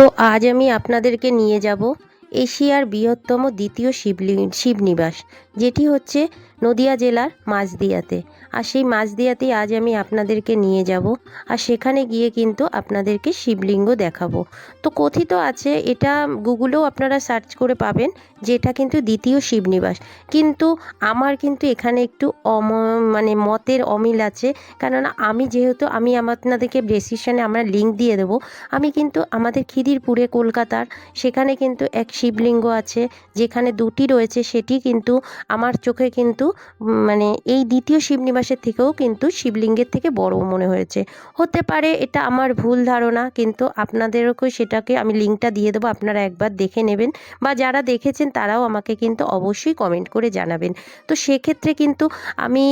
তো আজ আমি আপনাদেরকে নিয়ে যাব। এশিয়ার বৃহত্তম দ্বিতীয় শিবলি, শিবনিবাস, যেটি হচ্ছে নদিয়া জেলার মাঝদিয়াতে আর সেই মাঝদিয়াতেই আজ আমি আপনাদেরকে নিয়ে যাব, আর সেখানে গিয়ে কিন্তু আপনাদেরকে শিবলিঙ্গ দেখাবো। তো কথিত আছে, এটা গুগলেও আপনারা সার্চ করে পাবেন যে এটা কিন্তু দ্বিতীয় শিবনিবাস। কিন্তু আমার কিন্তু এখানে একটু অম মানে মতের অমিল আছে, কেননা আমি যেহেতু, আমি আপনাদেরকে ডেসিশনে আমরা লিঙ্ক দিয়ে দেবো। আমি কিন্তু আমাদের খিদিরপুরে, কলকাতার, সেখানে কিন্তু এক শিবলিঙ্গ আছে, যেখানে দুটি রয়েছে, সেটি কিন্তু আমার চোখে কিন্তু মানে এই দ্বিতীয় শিবনিবাসের থেকেও কিন্তু শিবলিঙ্গের থেকে বড় মনে হয়েছে। হতে পারে এটা আমার ভুল ধারণা, কিন্তু আপনাদেরকে সেটাকে আমি লিঙ্কটা দিয়ে দেবো, আপনারা একবার দেখে নেবেন বা যারা দেখেছেন তারাও আমাকে কিন্তু অবশ্যই কমেন্ট করে জানাবেন। তো সেক্ষেত্রে কিন্তু আমি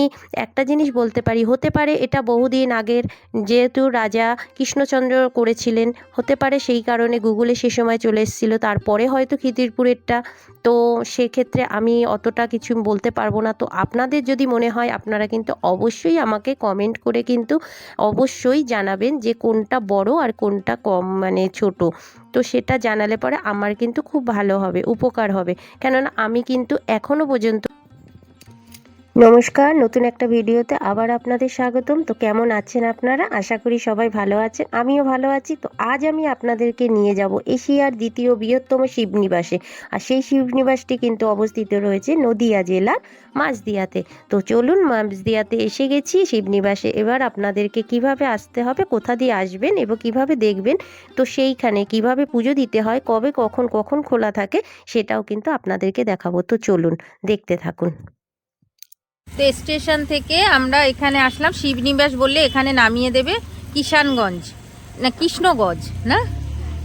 একটা জিনিস বলতে পারি, হতে পারে এটা বহুদিন আগের, যেহেতু রাজা কৃষ্ণচন্দ্র করেছিলেন, হতে পারে সেই কারণে গুগলে সে সময় চলে এসেছিল, তারপরে হয়তো খিদিরপুরেরটা তো সেক্ষেত্রে আমি অতটা কিছু বলতে পারব না। তো আপনাদের যদি মনে হয়, আপনারা কিন্তু অবশ্যই আমাকে কমেন্ট করে কিন্তু অবশ্যই জানাবেন যে কোনটা বড় আর কোনটা কম মানে ছোট। তো সেটা জানালে পরে আমার কিন্তু খুব ভালো হবে, উপকার হবে। কেননা আমি কিন্তু এখনও পর্যন্ত নমস্কার, নতুন একটা ভিডিওতে আবার আপনাদের স্বাগতম। তো কেমন আছেন আপনারা? আশা করি সবাই ভালো আছেন, আমিও ভালো আছি। তো আজ আমি আপনাদেরকে নিয়ে যাব এশিয়ার দ্বিতীয় বৃহত্তম শিবনিবাসে। আর সেই শিবনিবাসটি কিন্তু অবস্থিত রয়েছে নদিয়া জেলার মাঝদিয়াতে তো চলুন মাঝদিয়াতে এসে গেছি শিবনিবাসে। এবার আপনাদেরকে কীভাবে আসতে হবে, কোথা দিয়ে আসবেন এবং কীভাবে দেখবেন, তো সেইখানে কীভাবে পুজো দিতে হয়, কবে কখন কখন খোলা থাকে, সেটাও কিন্তু আপনাদেরকে দেখাবো। তো চলুন দেখতে থাকুন। তো স্টেশন থেকে আমরা এখানে আসলাম, শিবনিবাস বললে এখানে নামিয়ে দেবে কিষানগঞ্জ। না, কৃষ্ণগঞ্জ, না?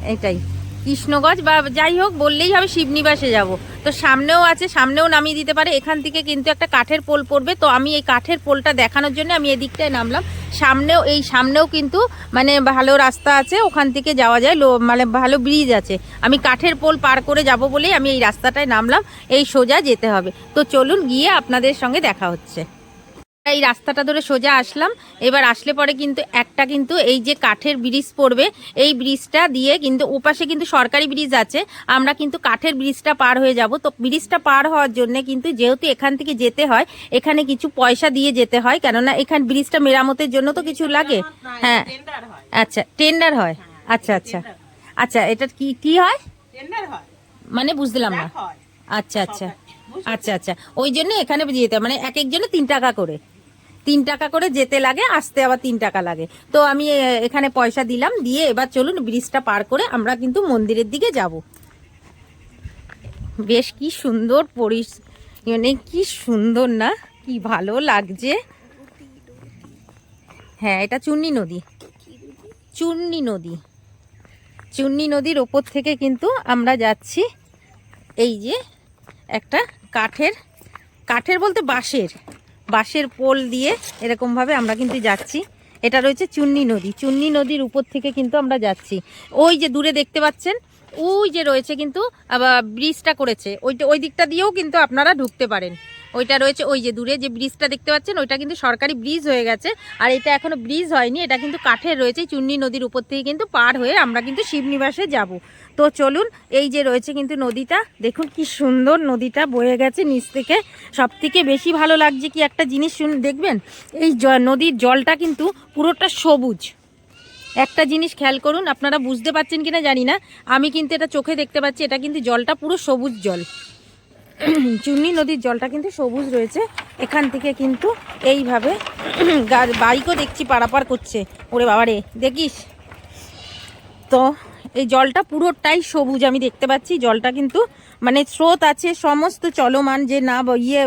এটাই। কৃষ্ণগঞ্জ বা যাই হোক, বললেই হবে শিবনিবাসে যাব। তো সামনেও আছে, সামনেও নামিয়ে দিতে পারে। এখান থেকে কিন্তু একটা কাঠের পোল পড়বে। তো আমি এই কাঠের পোলটা দেখানোর জন্য আমি এদিকটায় নামলাম। সামনেও, এই সামনেও কিন্তু মানে ভালো রাস্তা আছে। ওখান থেকে যাওয়া যায়। লো মানে ভালো ব্রিজ আছে। আমি কাঠের পোল পার করে যাব বলেই আমি এই রাস্তাটায় নামলাম। এই সোজা যেতে হবে। তো চলুন গিয়ে আপনাদের সঙ্গে দেখা হচ্ছে। এই রাস্তাটা ধরে সোজা আসলাম। এবার আসলে পরে কিন্তু একটা কিন্তু এই যে কাঠের ব্রিজ পড়বে এই ব্রিজটা দিয়ে কিন্তু ওপাশে কিন্তু সরকারি ব্রিজ আছে। আমরা কিন্তু কাঠের ব্রিজটা পার হয়ে যাব। তো ব্রিজটা পার হওয়ার জন্য কিন্তু যেহেতু এখান থেকে যেতে হয় এখানে কিছু পয়সা দিয়ে যেতে হয় কেননা এখান ব্রিজটা মেরামতের জন্য তো কিছু লাগে। হ্যাঁ। আচ্ছা টেন্ডার হয়। আচ্ছা আচ্ছা। আচ্ছা এটা কি কি হয়? মানে বুঝলাম না। আচ্ছা আচ্ছা। আচ্ছা আচ্ছা। ওই জন্য এখানে যেতে মানে এক একজনে তিন টাকা করে। তিন টাকা করে যেতে লাগে, আসতে আবার তিন টাকা লাগে। তো আমি এখানে পয়সা দিলাম, দিয়ে এবার চলুন ব্রিজটা পার করে আমরা কিন্তু মন্দিরের দিকে যাব। বেশ কি সুন্দর পরিস মানে কি সুন্দর না, কি ভালো লাগছে। হ্যাঁ এটা চুন্নি নদী। চুন্নি নদী। চুন্নি নদীর ওপর থেকে কিন্তু আমরা যাচ্ছি, এই যে একটা কাঠের কাঠের বলতে বাঁশের। বাঁশের পোল দিয়ে এরকমভাবে আমরা কিন্তু যাচ্ছি। এটা রয়েছে চুন্নি নদী। চুন্নি নদীর উপর থেকে কিন্তু আমরা যাচ্ছি। ওই যে দূরে দেখতে পাচ্ছেন, ওই যে রয়েছে কিন্তু ব্রিজটা করেছে। ওইটা ওই দিকটা দিয়েও কিন্তু আপনারা ঢুকতে পারেন। ওইটা রয়েছে ওই যে দূরে যে ব্রিজটা দেখতে পাচ্ছেন, ওইটা কিন্তু সরকারি ব্রিজ হয়ে গেছে। আর এটা এখনও ব্রিজ হয়নি, এটা কিন্তু কাঠের রয়েছে, চুন্নি নদীর উপর থেকে কিন্তু পার হয়ে আমরা কিন্তু শিবনিবাসে যাব। তো চলুন, এই যে রয়েছে কিন্তু নদীটা, দেখুন কি সুন্দর নদীটা বয়ে গেছে নিচ থেকে। সব থেকে বেশি ভালো লাগছে কি একটা জিনিস শুন দেখবেন? এই নদীর জলটা কিন্তু পুরোটা সবুজ। একটা জিনিস খেয়াল করুন, আপনারা বুঝতে পারছেন কিনা জানি না। আমি কিন্তু এটা চোখে দেখতে পাচ্ছি, এটা কিন্তু জলটা পুরো সবুজ জল। চুন্নি নদীর জলটা কিন্তু সবুজ রয়েছে। এখান থেকে কিন্তু এইভাবে বাইকও দেখছি পারাপার করছে। ওরে বাবারে, দেখিস? তো এই জলটা পুরোটাই সবুজ, আমি দেখতে পাচ্ছি। জলটা কিন্তু মানে স্রোত আছে, সমস্ত চলমান, যে না ইয়ে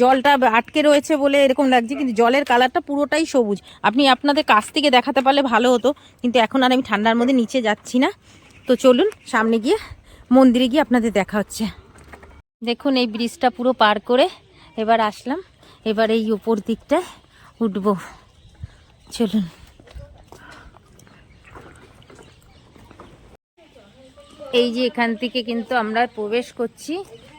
জলটা আটকে রয়েছে বলে এরকম লাগছে, কিন্তু জলের কালারটা পুরোটাই সবুজ। আপনি আপনাদের কাছ থেকে দেখাতে পারলে ভালো হতো, কিন্তু এখন আর আমি ঠান্ডার মধ্যে নিচে যাচ্ছি না। তো চলুন, সামনে গিয়ে মন্দিরে গিয়ে আপনাদের দেখা হচ্ছে। দেখুন, এই ব্রিজটা পুরো পার করে এবার আসলাম। এবার এই উপর দিকটা উঠবো। চলুন। এই যে এখান থেকে কিন্তু আমরা প্রবেশ করছি।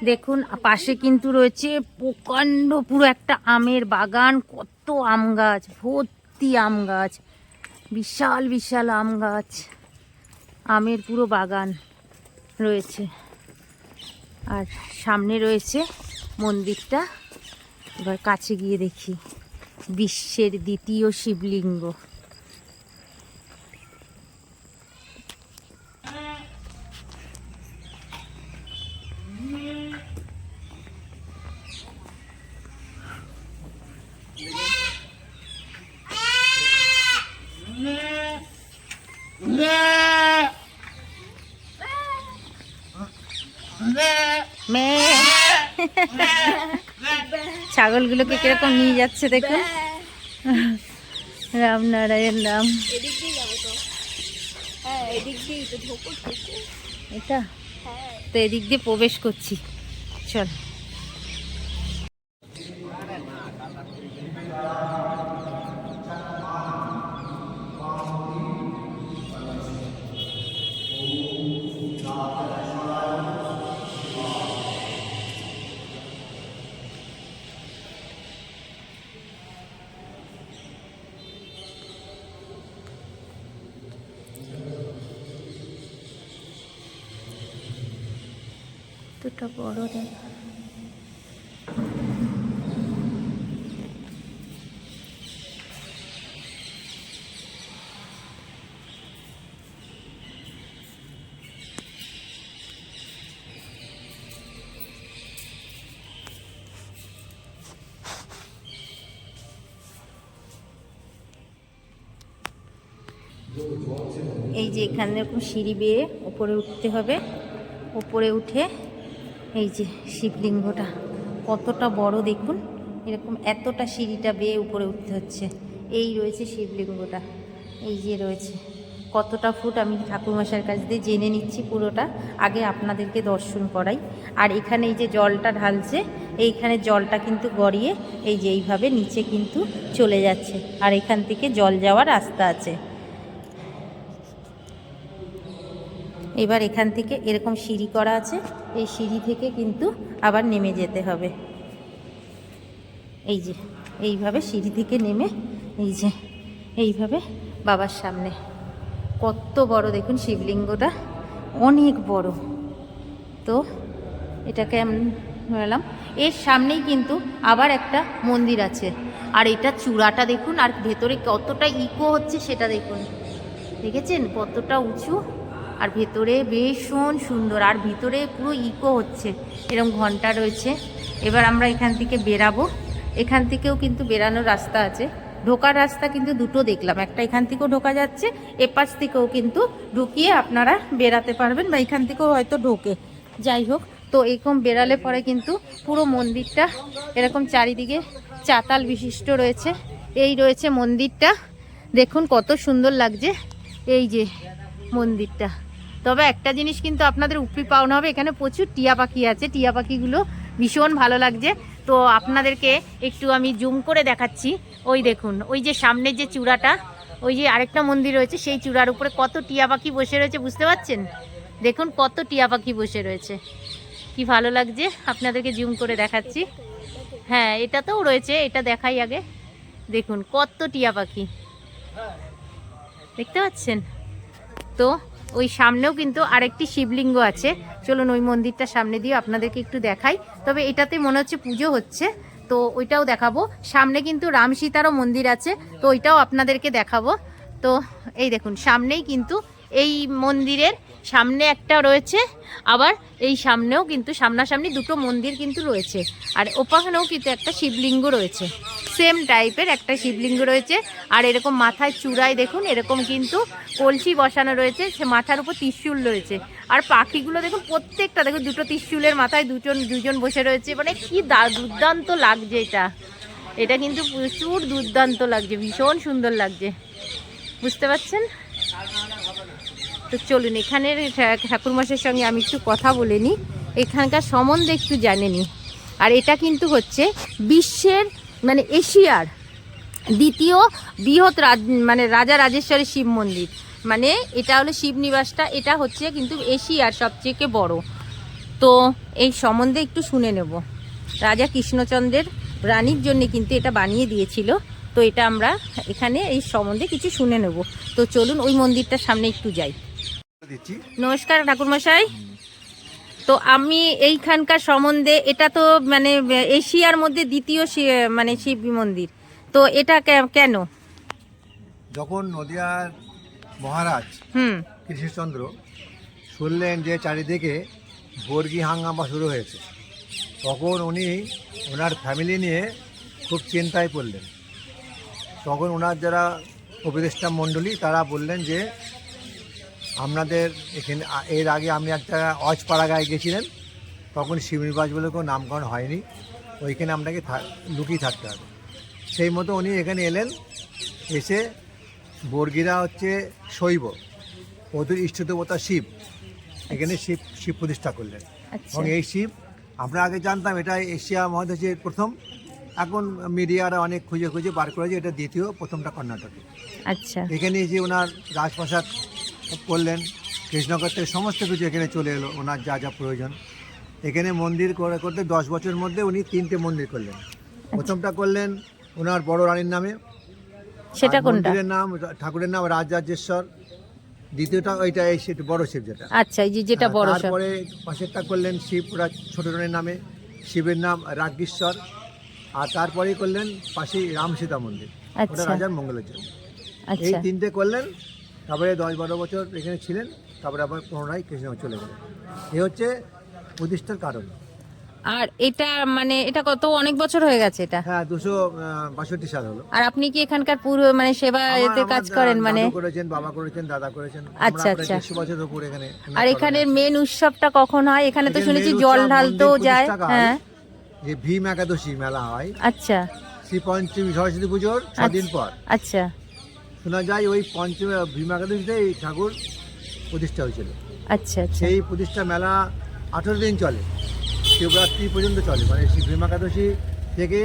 দেখুন, পাশে কিন্তু রয়েছে প্রকাণ্ড পুরো একটা আমের বাগান। কত আম গাছ, ভর্তি আম গাছ, বিশাল বিশাল আম গাছ। আমের পুরো বাগান রয়েছে। আর সামনে রয়েছে মন্দিরটা। এবার কাছে গিয়ে দেখি বিশ্বের দ্বিতীয় শিবলিঙ্গ। ছাগলগুলোকে কীরকম নিয়ে যাচ্ছে দেখো রামনারায়ণ রাম এটা? হ্যাঁ। তো এদিক দিয়ে প্রবেশ করছি। চল। দুটো বড় দেখ এই যে এখানে এরকম সিঁড়ি বেয়ে উপরে উঠতে হবে। উপরে উঠে এই যে শিবলিঙ্গটা, কতটা বড় দেখুন, এরকম এতটা সিঁড়িটা বেয়ে উপরে উঠতে হচ্ছে। এই রয়েছে শিবলিঙ্গটা, এই যে রয়েছে। কতটা ফুট আমি ঠাকুরমশাইয়ের কাছ দিয়ে জেনে নিচ্ছি পুরোটা, আগে আপনাদেরকে দর্শন করাই। আর এখানে এই যে জলটা ঢালছে, এইখানে জলটা কিন্তু গড়িয়ে এই যে এইভাবে নিচে কিন্তু চলে যাচ্ছে, আর এখান থেকে জল যাওয়ার রাস্তা আছে। এবার এখান থেকে এরকম সিঁড়ি করা আছে এই সিঁড়ি থেকে কিন্তু আবার নেমে যেতে হবে। এই যে, এইভাবে সিঁড়ি থেকে নেমে, এই যে, এইভাবে বাবার সামনে। কত বড় দেখুন শিবলিঙ্গটা, অনেক বড়। তো এটাকে বললাম, এর সামনেই কিন্তু আবার একটা মন্দির আছে। আর এটা চূড়াটা দেখুন, আর ভেতরে কতটা ইকো হচ্ছে সেটা দেখুন। দেখেছেন? কতটা উঁচু। আর ভেতরে ভীষণ সুন্দর, আর ভিতরে পুরো ইকো হচ্ছে। এরকম ঘণ্টা রয়েছে। এবার আমরা এখান থেকে বেরাবো। এখান থেকেও কিন্তু বেরানোর রাস্তা আছে। ঢোকার রাস্তা কিন্তু দুটো দেখলাম। একটা এখান থেকেও ঢোকা যাচ্ছে, এপাশ থেকেও কিন্তু ঢুকিয়ে আপনারা বেরাতে পারবেন বা এখান থেকেও হয়তো ঢোকে। যাই হোক, তো এরকম বেরালে পরে কিন্তু পুরো মন্দিরটা এরকম চারিদিকে চাতাল বিশিষ্ট রয়েছে। এই রয়েছে মন্দিরটা। দেখুন কত সুন্দর লাগছে। এই যে মন্দিরটা। তবে একটা জিনিস কিন্তু আপনাদের উপরি পাওনা হবে, এখানে প্রচুর টিয়া পাখি আছে। টিয়া পাখিগুলো ভীষণ ভালো লাগছে। তো আপনাদেরকে একটু আমি জুম করে দেখাচ্ছি। ওই দেখুন, ওই যে সামনের যে চূড়াটা, ওই যে আরেকটা মন্দির রয়েছে, সেই চূড়ার উপরে কত টিয়া পাখি বসে রয়েছে, বুঝতে পারছেন? দেখুন কত টিয়া পাখি বসে রয়েছে। কি ভালো লাগছে, আপনাদেরকে জুম করে দেখাচ্ছি। হ্যাঁ এটাতেও রয়েছে, এটা দেখাই আগে। দেখুন কত টিয়া পাখি। দেখতে পাচ্ছেন? তো ওই সামনেও কিন্তু আরেকটি শিবলিঙ্গ আছে। চলুন ওই মন্দিরটা সামনে দিয়ে আপনাদেরকে একটু দেখাই। তবে এটাতে মনে হচ্ছে পুজো হচ্ছে। তো ওইটাও দেখাবো। সামনে কিন্তু রাম সীতারও মন্দির আছে। তো ওইটাও আপনাদেরকে দেখাবো। তো এই দেখুন, সামনেই কিন্তু এই মন্দিরের সামনে একটা রয়েছে, আবার এই সামনেও কিন্তু সামনাসামনি দুটো মন্দির কিন্তু রয়েছে। আর ওপাখানেও কিন্তু একটা শিবলিঙ্গ রয়েছে। সেম টাইপের একটা শিবলিঙ্গ রয়েছে। আর এরকম মাথায় চূড়ায় দেখুন, এরকম কিন্তু কলসি বসানো রয়েছে, সে মাথার উপর ত্রিশূল রয়েছে। আর পাখিগুলো দেখুন, প্রত্যেকটা দেখুন, দুটো ত্রিশূলের মাথায় দুজন দুজন বসে রয়েছে। মানে কি দা- দুর্দান্ত লাগছে এটা। এটা কিন্তু প্রচুর দুর্দান্ত লাগছে, ভীষণ সুন্দর লাগছে। বুঝতে পারছেন? তো চলুন, এখানের ঠাকুরমাসের সঙ্গে আমি একটু কথা বলে নিই। এখানকার সম্বন্ধে একটু জেনে নিই। আর এটা কিন্তু হচ্ছে বিশ্বের মানে এশিয়ার দ্বিতীয় বৃহৎ রাজ মানে রাজা রাজেশ্বরী শিব মন্দির। মানে এটা হলো শিবনিবাসটা এটা হচ্ছে কিন্তু এশিয়ার সবথেকে বড়। তো এই সম্বন্ধে একটু শুনে নেব। রাজা কৃষ্ণচন্দ্রের রানীর জন্য কিন্তু এটা বানিয়ে দিয়েছিল। তো এটা আমরা এখানে এই সম্বন্ধে কিছু শুনে নেব। তো চলুন, ওই মন্দিরটার সামনে একটু যাই। নমস্কার ঠাকুরমশাই। তো আমি এইখানকার সম্বন্ধে এটা তো মানে এশিয়ার মধ্যে দ্বিতীয় মানে শিব মন্দির। তো এটা কেন? যখন নদিয়ার মহারাজ হুম। কৃষ্ণচন্দ্র শুনলেন যে চারিদিকে বর্গি হাঙ্গামা শুরু হয়েছে তখন উনি ওনার ফ্যামিলি নিয়ে খুব চিন্তায় পড়লেন। তখন ওনার যারা উপদেষ্টা মণ্ডলী তারা বললেন যে আপনাদের এখানে এর আগে আপনি একটা অজপাড়া গায়ে গেছিলেন তখন শিবনিবাস বলে কোনো নামকরণ হয়নি। ওইখানে আপনাকে লুকিয়ে থাকতে হবে। সেই মতো উনি এখানে এলেন এসে বর্গিরা হচ্ছে শৈব ওদের ইষ্টদেবতা শিব এখানে শিব শিব প্রতিষ্ঠা করলেন। আচ্ছা। এবং এই শিব আমরা আগে জানতাম এটা এশিয়া মহাদেশের প্রথম এখন মিডিয়ারা অনেক খুঁজে খুঁজে বার করেছে এটা দ্বিতীয় প্রথমটা কর্ণাটকে। আচ্ছা। এখানে যে ওনার রাজপ্রাসাদ করলেন। কৃষ্ণনগর থেকে সমস্ত কিছু এখানে চলে এলো ওনার যা যা প্রয়োজন। এখানে মন্দির করে করতে দশ বছরের মধ্যে উনি তিনটে মন্দির করলেন। প্রথমটা করলেন ওনার বড় রানীর নামে। সেটা কোনটা? মন্দিরের নাম ঠাকুরের নাম রাজরাজেশ্বর। দ্বিতীয়টা ওইটা এই শিব বড় শিব যেটা। আচ্ছা এই যে যেটা বড় তারপরে পাশেরটা করলেন শিব ছোট রানীর নামে। শিবের নাম রাজ্ঞেশ্বর আর তারপরেই করলেন পাশে রাম সীতা মন্দির। ওটা আচ্ছা। রাজার মঙ্গলের জন্য। এই আচ্ছা। তিনটে করলেন তারপরে দশ বারো বছর এখানে ছিলেন তারপরে আবার পুনরায় কৃষ্ণ চলে গেলেন। এ হচ্ছে প্রতিষ্ঠার কারণ। আর এটা মানে এটা কত অনেক বছর হয়ে গেছে এটা? হ্যাঁ দুশো বাষট্টি সাল হলো। আর আপনি কি এখানকার পুরো মানে সেবা এতে কাজ করেন মানে? করেছেন বাবা করেছেন দাদা করেছেন। আচ্ছা, আচ্ছা। বছরের উপর এখানে আর এখানের মেন উৎসবটা কখন হয়? এখানে তো শুনেছি জল ঢালতেও যায়। হ্যাঁ। যে ভীম একাদশী মেলা হয়। আচ্ছা। শ্রী পঞ্চমী সরস্বতী পুজোর ছদিন পর। আচ্ছা। শোনা যায় ওই পঞ্চমী ভীম একাদশীতে এই ঠাকুর প্রতিষ্ঠা হয়েছিল। আচ্ছা আচ্ছা। সেই প্রতিষ্ঠা মেলা আঠেরো দিন চলে। শিবরাত্রি পর্যন্ত চলে। মানে সেই ভীম একাদশী থেকে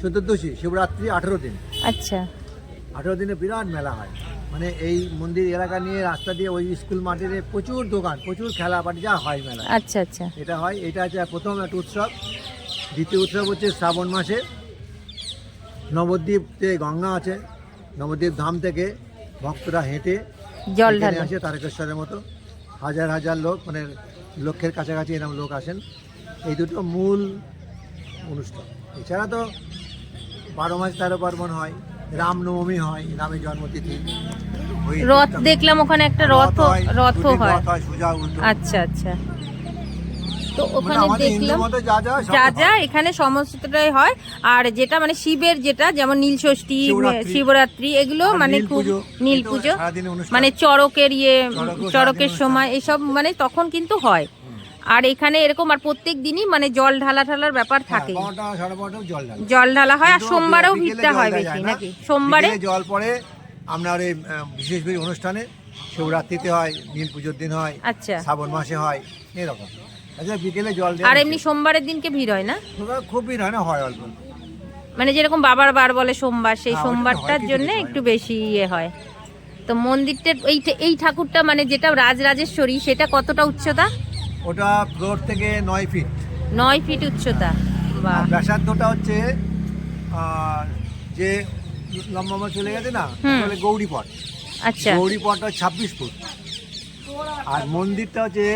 চতুর্দশী শিবরাত্রি আঠেরো দিন। আচ্ছা। আঠেরো দিনে বিরাট মেলা হয়। মানে এই মন্দির এলাকা নিয়ে রাস্তা দিয়ে ওই স্কুল মাঠে প্রচুর দোকান প্রচুর খেলাপাটি যা হয় মেলা। আচ্ছা আচ্ছা। এটা হয় এটা হচ্ছে প্রথম একটা উৎসব। দ্বিতীয় উৎসব হচ্ছে শ্রাবণ মাসে। নবদ্বীপে গঙ্গা আছে। নবদ্বীপ ধাম থেকে ভক্তরা হেঁটে জল ঢালে আসে তারকেশ্বরের মতো। হাজার হাজার লোক মানে লক্ষের কাছাকাছি এরকম লোক আসেন। এই দুটো মূল অনুষ্ঠান। এছাড়া তো বারো মাস তেরো পার্বণ হয় রামনবমী হয় রামের জন্মতিথি রথ দেখলাম ওখানে একটা রথ রথ হয় রথ হয় আচ্ছা আচ্ছা। তো মানে ওখানে দেখলাম যা যা এখানে সমস্তটাই হয়। আর যেটা মানে শিবের যেটা যেমন নীল ষষ্ঠী শিবরাত্রি। এগুলো মানে খুব পুজো, নীল পুজো মানে চড়কের ইয়ে চড়কের সময় এসব মানে তখন কিন্তু হয়। আর এখানে এরকম আর প্রত্যেক দিনই মানে জল ঢালা ঢালার ব্যাপার হ্যাঁ, থাকে জল ঢালা। হয় আর সোমবারেও ভিড়টা হয় বেশি নাকি? সোমবারে? জল পড়ে আপনার এই বিশেষ বিশেষ অনুষ্ঠানে শিবরাত্রিতে হয় নীল পুজোর দিন হয় আচ্ছা। শ্রাবণ মাসে হয় এরকম। আচ্ছা বিকেলে জল আর এমনি সোমবারের দিনকে ভিড় হয় না? খুব- ভিড় হয় না হয় অল্প। মানে যেরকম বাবার বার বলে সোমবার সেই হ্যাঁ, সোমবারটার জন্য একটু বেশি ইয়ে হয়। তো মন্দিরটার এই এই ঠাকুরটা মানে যেটা রাজরাজেশ্বরী সেটা কতটা উচ্চতা? ওটা ফ্লোর থেকে নয় ফিট নয় ফিট উচ্চতা। বা ব্যাসার্ধটা হচ্ছে যে লম্বা চলে গেছে না হুম। বলে গৌরী পট আচ্ছা। গৌরী পটটা ছাব্বিশ ফুট। আর মন্দিরটা হচ্ছে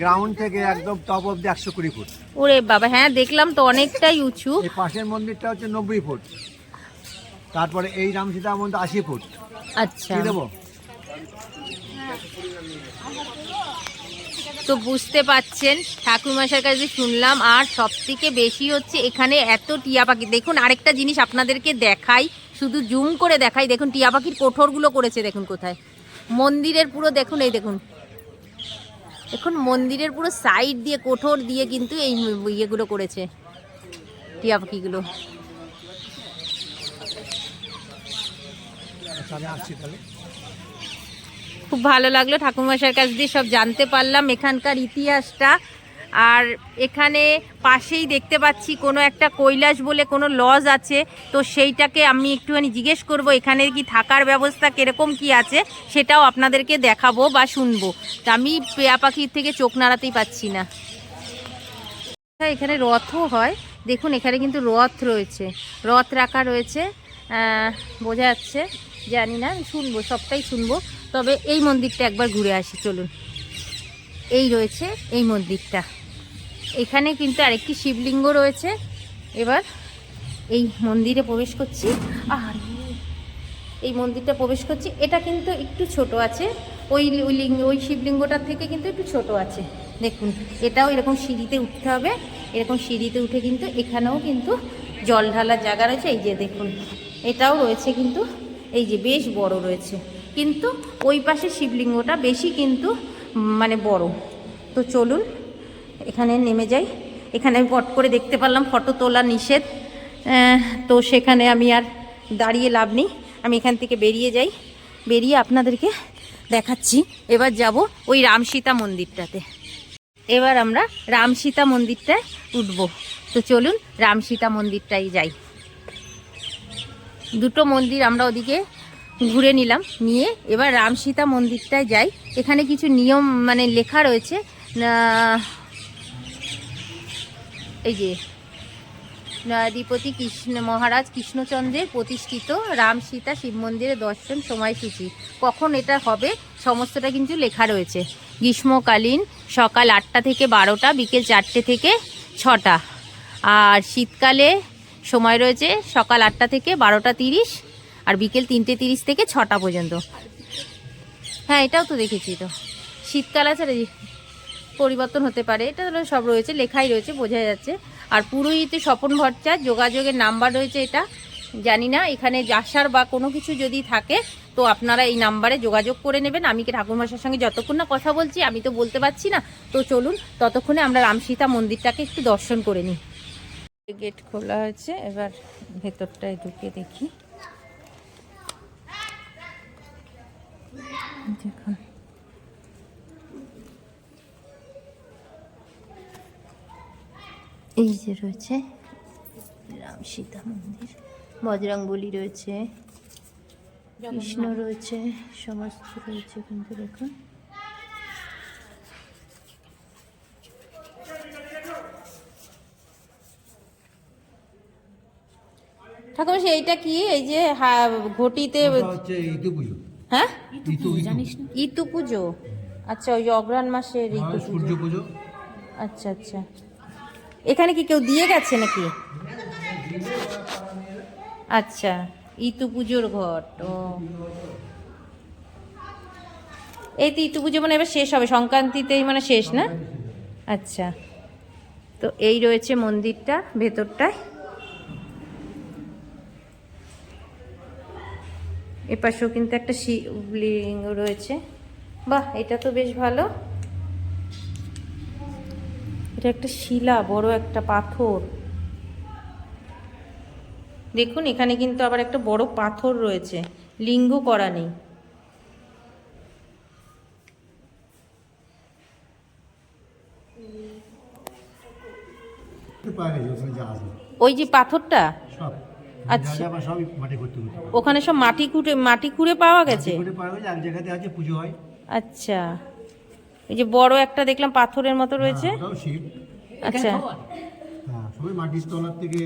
গ্রাউন্ড থেকে একদম টপ অব্দি একশো কুড়ি ফুট। ওরে বাবা হ্যাঁ দেখলাম তো অনেকটাই উঁচু। এই পাশের মন্দিরটা হচ্ছে নব্বই ফুট। তারপরে এই রাম সীতা মন্দির আশি ফুট। আচ্ছা। কি দেবো? তো বুঝতে পাচ্ছেন ঠাকুরমশার কাছে শুনলাম আর সব থেকে বেশি হচ্ছে এখানে এত টিয়া পাখি। দেখুন আরেকটা জিনিস আপনাদেরকে দেখাই শুধু জুম করে দেখাই। দেখুন টিয়া পাখির কোঠরগুলো করেছে দেখুন কোথায়। মন্দিরের পুরো দেখুন এই দেখুন। দেখুন মন্দিরের পুরো সাইড দিয়ে কোঠর দিয়ে কিন্তু এই ইয়েগুলো করেছে টিয়া পাখিগুলো। আচ্ছা খুব ভালো লাগল ঠাকুরমশাইয়ের কাছ দিয়ে সব জানতে পারলাম। এখানকার ইতিহাসটা আর এখানে পাশেই দেখতে পাচ্ছি কোনো একটা কৈলাস বলে কোনো লজ আছে। তো সেইটাকে আমি একটুখানি জিজ্ঞেস করব এখানে কি থাকার ব্যবস্থা কীরকম কি আছে সেটাও আপনাদেরকে দেখাবো বা শুনব। তা আমি পেয়া পাখির থেকে চোখ নাড়াতেই পাচ্ছি না। হ্যাঁ, এখানে রথও হয়। দেখুন এখানে কিন্তু রথ রয়েছে। রথ রাখা রয়েছে। বোঝা যাচ্ছে। জানি না শুনব সবটাই শুনব। তবে এই মন্দিরটা একবার ঘুরে আসি চলুন। এই রয়েছে এই মন্দিরটা। এখানে কিন্তু আরেকটি শিবলিঙ্গ রয়েছে। এবার এই মন্দিরে প্রবেশ করছি। আর এই মন্দিরটা প্রবেশ করছি। এটা কিন্তু একটু ছোট আছে। ওই ওই লিঙ্গ, ওই শিবলিঙ্গটার থেকে কিন্তু একটু ছোট আছে। দেখুন, এটাও এরকম সিঁড়িতে উঠতে হবে। এরকম সিঁড়িতে উঠে কিন্তু এখানেও কিন্তু জল ঢালার জায়গা রয়েছে। এই যে দেখুন, এটাও রয়েছে কিন্তু, এই যে বেশ বড় রয়েছে। কিন্তু ওই পাশে শিবলিঙ্গটা বেশি কিন্তু মানে বড়। তো চলুন এখানে নেমে যাই। এখানে আমি পট করে দেখতে পারলাম, ফটো তোলা নিষেধ। তো সেখানে আমি আর দাঁড়িয়ে লাভ নেই। আমি এখান থেকে বেরিয়ে যাই। বেরিয়ে আপনাদেরকে দেখাচ্ছি। এবার যাব ওই রামসীতা মন্দিরটাতে। এবার আমরা রামসীতা মন্দিরটায় উঠব। তো চলুন রামসীতা মন্দিরটাই যাই। দুটো মন্দির আমরা ওদিকে ঘুরে নিলাম, নিয়ে এবার রামসীতা মন্দিরটায় যাই। এখানে কিছু নিয়ম মানে লেখা রয়েছে। এই যে নয়াধিপতি কৃষ্ণ, মহারাজ কৃষ্ণচন্দ্রের প্রতিষ্ঠিত রাম সীতা শিব মন্দিরের দর্শন সময়সূচি। কখন এটা হবে? সমস্তটা কিন্তু লেখা রয়েছে। গ্রীষ্মকালীন সকাল আটটা থেকে বারোটা, বিকেল চারটে থেকে ছটা। আর শীতকালে সময় রয়েছে সকাল আটটা থেকে বারোটা তিরিশ আর বিকেল তিনটে তিরিশ থেকে ছটা পর্যন্ত। হ্যাঁ এটাও তো দেখেছি তো। শীতকাল আছে পরিবর্তন হতে পারে। এটা সব রয়েছে, লেখাই রয়েছে, বোঝা যাচ্ছে। আর পুরোহিতে স্বপন ভট্টাচার্য, যোগাযোগের নাম্বার রয়েছে এটা। জানি না, এখানে আসার বা কোনো কিছু যদি থাকে, তো আপনারা এই নাম্বারে যোগাযোগ করে নেবেন। আমি কি ঠাকুরমশার সঙ্গে যতক্ষণ না কথা বলছি, আমি তো বলতে পারছি না। তো চলুন, ততক্ষণে আমরা রামসীতা মন্দিরটাকে একটু দর্শন করে নিই। গেট খোলা হয়েছে, এবার ভেতরটায় ঢুকে দেখি। দেখুন। এই যে রয়েছে রাম সীতা মন্দির বজরং রয়েছে কৃষ্ণ রয়েছে সমস্ত রয়েছে কিন্তু দেখুন। ঠাকুর এইটা কি? এই যে ঘটিতে হ্যাঁ? ইতু পুজো। আচ্ছা ওই যে অগ্রাণ মাসের ইতু পুজো। আচ্ছা আচ্ছা। এখানে কি কেউ দিয়ে গেছে নাকি? আচ্ছা ইতু পুজোর ঘট, ও। এই তো ইতু পুজো মানে এবার শেষ হবে, সংক্রান্তিতেই মানে শেষ না? আচ্ছা তো এই রয়েছে মন্দিরটা ভেতরটায়। এপাশেও কিন্তু একটা শিবলিঙ্গ রয়েছে। বাহ, এটা তো বেশ ভালো। এটা একটা শিলা বড় একটা পাথর। দেখুন এখানে কিন্তু আবার একটা বড় পাথর রয়েছে। লিঙ্গ করা নেই। ওই যে পাথরটা? আচ্ছা। ওখানে সব মাটি খুঁড়ে মাটি খুঁড়ে পাওয়া গেছে? আচ্ছা। এই যে বড় একটা দেখলাম পাথরের মতো রয়েছে। হ্যাঁ, আচ্ছা। হ্যাঁ মাটির তলার থেকে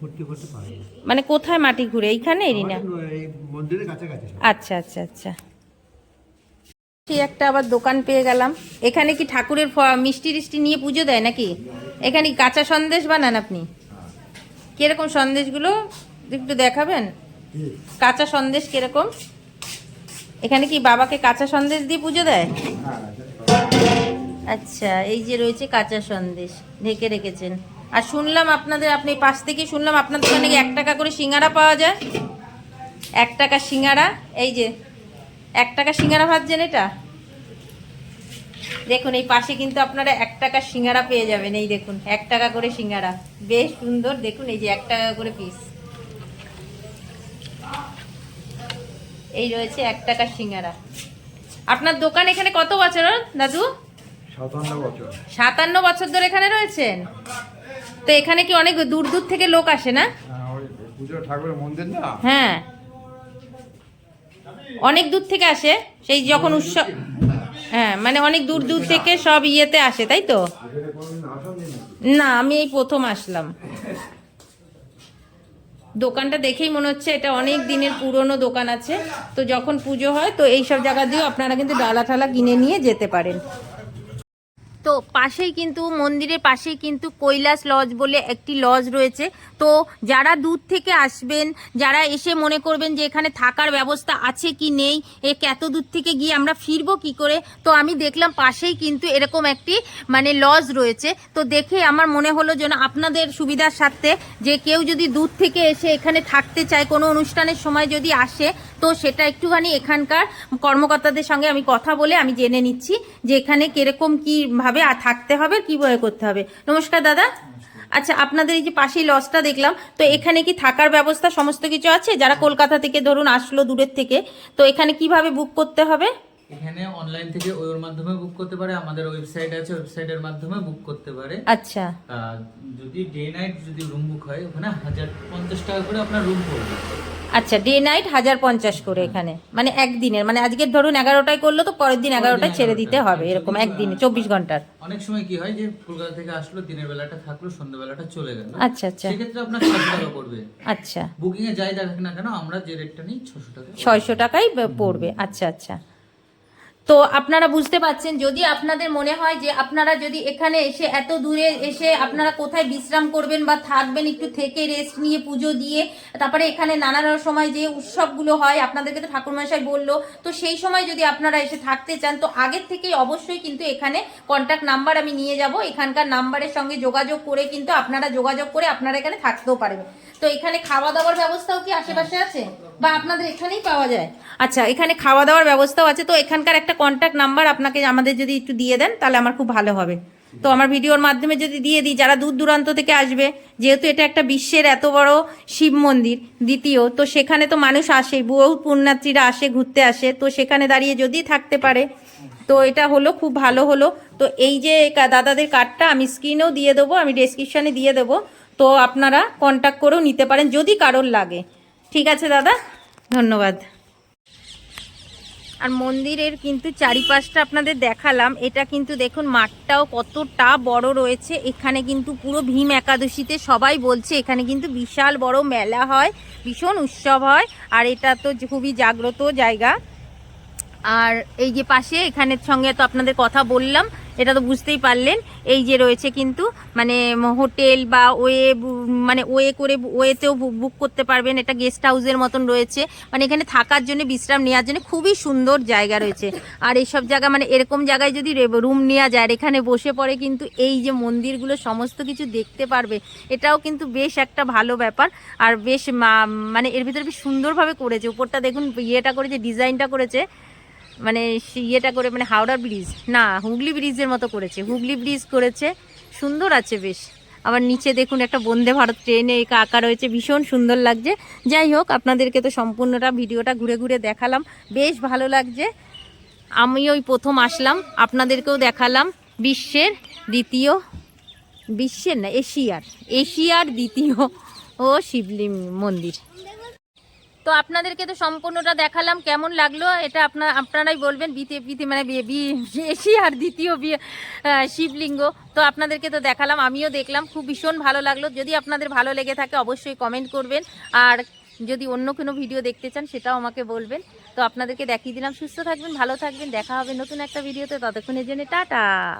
করতে করতে পাওয়া মানে কোথায় মাটি ঘুরে? এইখানে এরই না? আমাদের এই মন্দিরের কাছাকাছি। আচ্ছা আচ্ছা আচ্ছা। একটা আবার দোকান পেয়ে গেলাম। এখানে কি ঠাকুরের ফ- মিষ্টি টিষ্টি নিয়ে পুজো দেয় নাকি? এখানে কাঁচা সন্দেশ বানান আপনি? কীরকম সন্দেশগুলো? একটু দেখাবেন। কাঁচা সন্দেশ কীরকম? এখানে কি বাবাকে কাঁচা সন্দেশ দিয়ে পুজো দেয়? আচ্ছা এই যে রয়েছে কাঁচা সন্দেশ, ঢেকে রেখেছেন। আর শুনলাম আপনাদের, আপনি পাশ থেকে শুনলাম দোকানে নাকি এক টাকা করে সিঙ্গারা পাওয়া যায়? এক টাকা সিঙ্গারা, এই যে, এক টাকা সিঙ্গারা ভাজছেন এটা? দেখুন, এই পাশে কিন্তু আপনারা এক টাকা সিঙ্গারা পেয়ে যাবেন, এই দেখুন, এক টাকা করে সিঙ্গারা। বেশ সুন্দর, দেখুন, এই যে এক টাকা করে পিস এই রয়েছে এক টাকা সিঙ্গারা। আপনার দোকান এখানে কত বছর, দাদু? সাতান্ন বছর। ধরে এখানে রয়েছেন? তো এখানে কি অনেক দূর দূর থেকে লোক আসে না? পুজো ঠাকুরের মন্দির না? হ্যাঁ। অনেক দূর থেকে আসে? সেই যখন উৎসব হ্যাঁ মানে অনেক দূর দূর থেকে সব ইয়েতে আসে তাই তো? না আমি এই প্রথম আসলাম। দোকানটা দেখেই মনে হচ্ছে এটা অনেক দিনের পুরনো দোকান আছে। তো যখন পুজো হয় তো এই সব জায়গা দিয়েও আপনারা কিন্তু ডালা ঠালা কিনে নিয়ে যেতে পারেন। তো পাশেই কিন্তু, মন্দিরের পাশেই কিন্তু কৈলাস লজ বলে একটি লজ রয়েছে। তো যারা দূর থেকে আসবেন, যারা এসে মনে করবেন যে এখানে থাকার ব্যবস্থা আছে কি নেই, এ এত দূর থেকে গিয়ে আমরা ফিরবো কি করে, তো আমি দেখলাম পাশেই কিন্তু এরকম একটি মানে লজ রয়েছে। তো দেখে আমার মনে হলো যেন আপনাদের সুবিধার সাথে যে কেউ যদি দূর থেকে এসে এখানে থাকতে চায়, কোনো অনুষ্ঠানের সময় যদি আসে, তো সেটা একটুখানি এখানকার কর্মকর্তাদের সঙ্গে আমি কথা বলে আমি জেনে নিচ্ছি যে এখানে কীরকম কীভাবে আর থাকতে হবে কীভাবে করতে হবে? নমস্কার দাদা। আচ্ছা আপনাদের এই যে পাশেই লজটা দেখলাম তো এখানে কি থাকার ব্যবস্থা সমস্ত কিছু আছে? যারা কলকাতা থেকে ধরুন আসলো দূরের থেকে তো এখানে কীভাবে বুক করতে হবে? এখানে অনলাইন থেকে ওর মাধ্যমে বুক করতে পারে আমাদের ওয়েবসাইট আছে ওয়েবসাইটের মাধ্যমে বুক করতে পারে। আচ্ছা। যদি ডে নাইট যদি রুম বুক হয় ওখানে হাজার পঞ্চাশ টাকা করে আপনার রুম পড়বে। আচ্ছা ডে নাইট হাজার পঞ্চাশ করে এখানে। মানে একদিনের মানে আজকের ধরুন এগারোটায় করল তো পরের দিন এগারোটায় ছেড়ে দিতে হবে এরকম একদিনে চব্বিশ ঘণ্টার। অনেক সময় কি হয় যে কলকাতা থেকে আসলো দিনের বেলাটা থাকল সন্ধ্যাবেলাটা চলে গেল। আচ্ছা আচ্ছা। সেক্ষেত্রে আপনার ছশো টাকা পড়বে। আচ্ছা। বুকিং এ যাই দেখ না কেন আমরা যে রেটটা নিই ছশো টাকা ছয়শো টাকাই পড়বে আচ্ছা আচ্ছা। তো আপনারা বুঝতে পাচ্ছেন যদি আপনাদের মনে হয় যে আপনারা যদি এখানে এসে এত দূরে এসে আপনারা কোথায় বিশ্রাম করবেন বা থাকবেন, একটু থেকে রেস্ট নিয়ে পুজো দিয়ে, তারপরে এখানে নানা সময় যে উৎসবগুলো হয়, আপনাদেরকে তো ঠাকুরমশাই বলল, তো সেই সময় যদি আপনারা এসে থাকতে চান, তো আগের থেকেই অবশ্যই কিন্তু এখানে কন্ট্যাক্ট নাম্বার আমি নিয়ে যাব। এখানকার নাম্বারের সঙ্গে যোগাযোগ করে কিন্তু আপনারা যোগাযোগ করে আপনারা এখানে থাকতেও পারবেন। তো এখানে খাওয়া দাওয়ার ব্যবস্থাও কি আশেপাশে আছে? বা আপনাদের এখানেই পাওয়া যায়। আচ্ছা এখানে খাওয়া দাওয়ার ব্যবস্থাও আছে, তো এখানকার একটা কন্ট্যাক্ট নাম্বার আপনাকে আমাদের যদি একটু দিয়ে দেন, তাহলে আমার খুব ভালো হবে। তো আমার ভিডিওর মাধ্যমে যদি দিয়ে দিই, যারা দূর দূরান্ত থেকে আসবে, যেহেতু এটা একটা বিশ্বের এত বড় শিব মন্দির, দ্বিতীয়, তো সেখানে তো মানুষ আসে, বহু পুণ্যার্থীরা আসে, ঘুরতে আসে, তো সেখানে দাঁড়িয়ে যদি থাকতে পারে, তো এটা হলো, খুব ভালো হলো। তো এই যে দাদাদের কার্ডটা আমি স্ক্রিনেও দিয়ে দেবো, আমি ডেসক্রিপশানে দিয়ে দেবো, তো আপনারা কন্ট্যাক্ট করেও নিতে পারেন, যদি কারোর লাগে। ঠিক আছে, দাদা? ধন্যবাদ। আর মন্দিরের কিন্তু চারিপাশটা আপনাদের দেখালাম। এটা কিন্তু দেখুন, মাঠটাও কতটা বড় রয়েছে। এখানে কিন্তু পুরো ভীম একাদশীতে সবাই বলছে, এখানে কিন্তু বিশাল বড় মেলা হয়, ভীষণ উৎসব হয়, আর এটা তো খুবই জাগ্রত জায়গা। আর এই যে পাশে এখানের সঙ্গে তো আপনাদের কথা বললাম এটা তো বুঝতেই পারলেন। এই যে রয়েছে কিন্তু মানে হোটেল বা ওয়ে মানে ওয়ে করে ওয়েতেও বুক করতে পারবেন। এটা গেস্ট হাউসের মতন রয়েছে। মানে এখানে থাকার জন্য, বিশ্রাম নেওয়ার জন্য খুবই সুন্দর জায়গা রয়েছে। আর এইসব জায়গা মানে এরকম জায়গায় যদি রুম নেওয়া যায় আর এখানে বসে পড়ে কিন্তু এই যে মন্দিরগুলো সমস্ত কিছু দেখতে পারবে, এটাও কিন্তু বেশ একটা ভালো ব্যাপার। আর বেশ মানে এর ভিতরে বেশ সুন্দরভাবে করেছে। উপরটা দেখুন, ইয়েটা করেছে, ডিজাইনটা করেছে। মানে ইয়েটা করে মানে হাওড়া ব্রিজ, না, হুগলি ব্রিজের মতো করেছে। হুগলি ব্রিজ করেছে, সুন্দর আছে বেশ। আবার নিচে দেখুন একটা বন্দে ভারত ট্রেনে একা আঁকা রয়েছে, ভীষণ সুন্দর লাগছে। যাই হোক, আপনাদেরকে তো সম্পূর্ণটা ভিডিওটা ঘুরে ঘুরে দেখালাম, বেশ ভালো লাগছে। আমি ওই প্রথম আসলাম, আপনাদেরকেও দেখালাম বিশ্বের দ্বিতীয়, বিশ্বের না, এশিয়ার এশিয়ার দ্বিতীয়, ও শিবলিঙ্গ মন্দির। তো আপনাদেরকে তো সম্পূর্ণটা দেখালাম, কেমন লাগল এটা আপনার আপনারাই বলবেন, বিতে বিতে মানে বি- বি- এশিয়ার দ্বিতীয় শিবলিঙ্গ। তো আপনাদেরকে তো দেখালাম, আমিও দেখলাম, খুব ভীষণ ভালো লাগল। যদি আপনাদের ভালো লেগে থাকে, অবশ্যই কমেন্ট করবেন। আর যদি অন্য কোনো ভিডিও দেখতে চান, সেটাও আমাকে বলবেন। তো আপনাদেরকে দেখিয়ে দিলাম, সুস্থ থাকবেন, ভালো থাকবেন। দেখা হবে নতুন একটা ভিডিওতে ততক্ষণের জন্য টাটা।